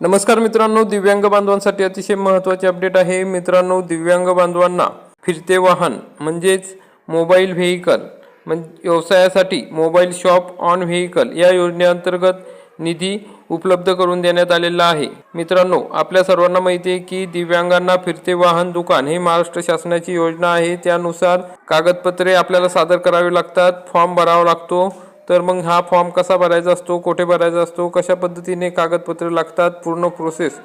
नमस्कार मित्रांनो दिव्यांग बांधवांसाठी अतिशय महत्त्वाचे अपडेट आहे. मित्रांनो दिव्यांग बांधवांना फिरते वाहन म्हणजेच मोबाईल व्हेकल म्हण व्यवसायासाठी मोबाईल शॉप ऑन व्हेकल या योजनेअंतर्गत निधी उपलब्ध करून देण्यात आलेला आहे. मित्रांनो आपल्या सर्वांना माहिती आहे की दिव्यांगांना फिरते वाहन दुकान हे महाराष्ट्र शासनाची योजना आहे. त्यानुसार कागदपत्रे आपल्याला सादर करावी लागतात फॉर्म भरावा लागतो. तर मग हा फॉर्म कसा भरायचा असतो कुठे भरायचा असतो कशा पद्धतीने कागदपत्रे लागतात पूर्ण प्रोसेस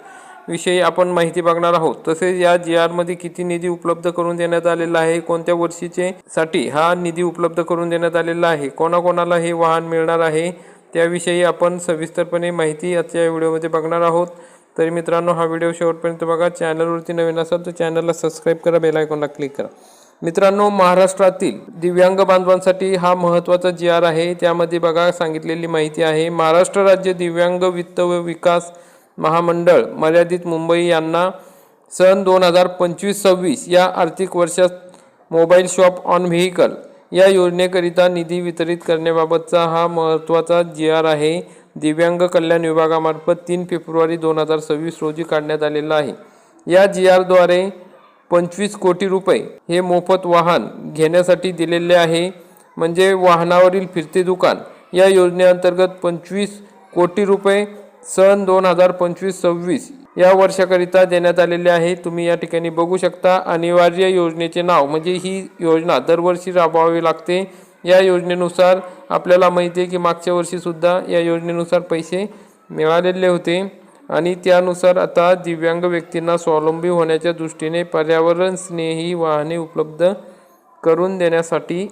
विषयी आपण माहिती बघणार आहोत. तसेच या जी आरमध्ये किती निधी उपलब्ध करून देण्यात आलेला आहे कोणत्या वर्षीचे साठी हा निधी उपलब्ध करून देण्यात आलेला आहे कोणाकोणाला हे वाहन मिळणार आहे त्याविषयी आपण सविस्तरपणे माहिती आजच्या व्हिडिओमध्ये बघणार आहोत. तरी मित्रांनो हा व्हिडिओ शेवटपर्यंत बघा. चॅनलवरती नवीन असाल तर चॅनलला सबस्क्राईब करा बेलायकॉनला क्लिक करा. मित्रांनो महाराष्ट्रातील दिव्यांग बांधवांसाठी हा महत्त्वाचा जी आर आहे. त्यामध्ये बघा सांगितलेली माहिती आहे. महाराष्ट्र राज्य दिव्यांग वित्त व विकास महामंडळ मर्यादित मुंबई यांना सन दोन हजार पंचवीस सव्वीस या आर्थिक वर्षात मोबाईल शॉप ऑन व्हेकल या योजनेकरिता निधी वितरित करण्याबाबतचा हा महत्त्वाचा जी आर आहे. दिव्यांग कल्याण विभागामार्फत तीन फेब्रुवारी दोन हजार सव्वीस रोजी काढण्यात आलेला आहे. या जी आरद्वारे पंचवीस कोटी रुपये हे मोफत वाहन घेण्यासाठी दिलेले आहे. म्हणजे वाहनावरील फिरते दुकान या योजनेअंतर्गत पंचवीस कोटी रुपये सन दोन हजार पंचवीस सव्वीस या वर्षाकरिता देण्यात आलेले आहे. तुम्ही या ठिकाणी बघू शकता अनिवार्य योजनेचे नाव. म्हणजे ही योजना दरवर्षी राबवावी लागते. या योजनेनुसार आपल्याला माहिती आहे की मागच्या वर्षीसुद्धा या योजनेनुसार पैसे मिळालेले होते. आणि त्यानुसार आता दिव्यांग व्यक्तींना स्वावलंबी होण्याच्या दृष्टीने पर्यावरण स्नेही वाहने उपलब्ध करून देण्यासाठी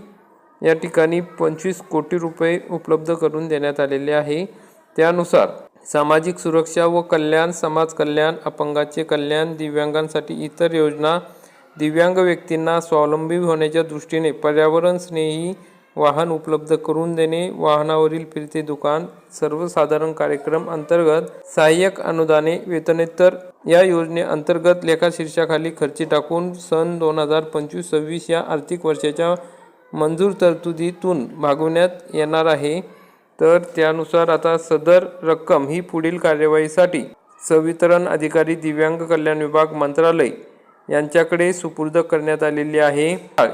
या ठिकाणी पंचवीस कोटी रुपये उपलब्ध करून देण्यात आलेले आहे. त्यानुसार सामाजिक सुरक्षा व कल्याण समाज कल्याण अपंगाचे कल्याण दिव्यांगांसाठी इतर योजना दिव्यांग व्यक्तींना स्वावलंबी होण्याच्या दृष्टीने पर्यावरण स्नेही वाहन उपलब्ध करून देणे वाहनावरील फिरते दुकान सर्वसाधारण कार्यक्रम अंतर्गत सहाय्यक अनुदाने वेतनेतर या योजनेअंतर्गत लेखाशीर्षाखाली खर्ची टाकून सन दोन हजार पंचवीस सव्वीस या आर्थिक वर्षाच्या मंजूर तरतुदीतून भागवण्यात येणार आहे. तर त्यानुसार आता सदर रक्कम ही पुढील कार्यवाहीसाठी संवितरण अधिकारी दिव्यांग कल्याण विभाग मंत्रालय यांच्याकडे सुपूर्द करण्यात आलेली आहे.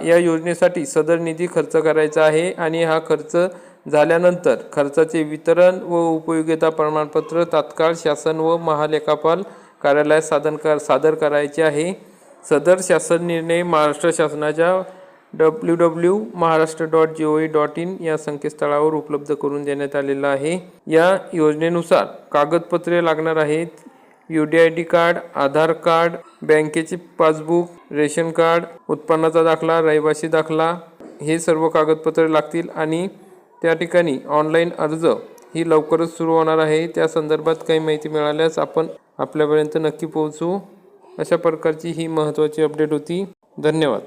या योजनेसाठी सदर निधी खर्च करायचा आहे आणि हा खर्च झाल्यानंतर खर्चाचे वितरण व उपयोगिता प्रमाणपत्र तात्काळ शासन व महालेखापाल कार्यालयात सादर कर सादर करायचे आहे. सदर शासन निर्णय महाराष्ट्र शासनाच्या W W Maharashtra dot G O V dot in या संकेतस्थळावर उपलब्ध करून देण्यात आलेला आहे. या योजनेनुसार कागदपत्रे लागणार आहेत. D I D card Aadhaar card बँकेचे पासबुक रेशन कार्ड उत्पन्नाचा दाखला रहिवासी दाखला हे सर्व कागदपत्रे लागतील आणि त्या ठिकाणी ऑनलाईन अर्ज ही लवकरच सुरू होणार आहे. त्या संदर्भात काही माहिती मिळाल्यास आपण आपल्यापर्यंत नक्की पोहोचू. अशा प्रकारची ही महत्त्वाची अपडेट होती. धन्यवाद.